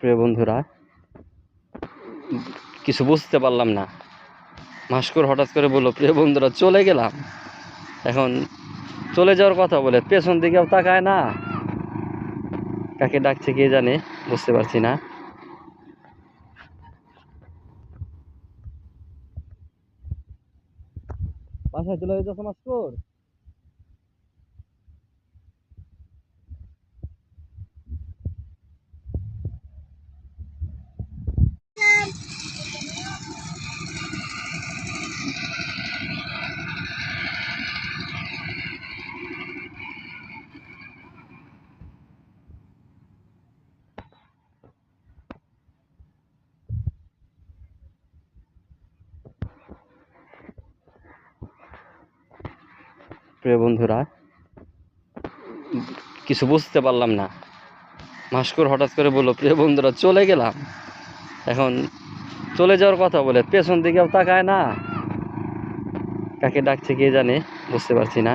প্রিয় বন্ধুরা, কিছু বুঝতে পারলাম না। মাস্কর হঠাৎ করে বলল, প্রিয় বন্ধুরা, চলে গেলাম। এখন চলে যাওয়ার কথা বলে, পেছন দিকেও তাকায় না। কাকে ডাকছে কে জানে, বুঝতে পারছি না। বাসায় চলে যেতেছে মাস্কর প্রিয় বন্ধুরা, কিছু বুঝতে পারলাম না। মাস্কর হঠাৎ করে বলল, প্রিয় বন্ধুরা, চলে গেলাম। এখন চলে যাওয়ার কথা বলে, পেছন দিকেও তাকায় না। কাকে ডাকছে কে জানে, বুঝতে পারছি না।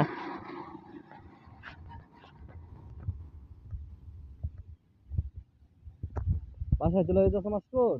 বাসায় চলে যেতেছে মাস্কর?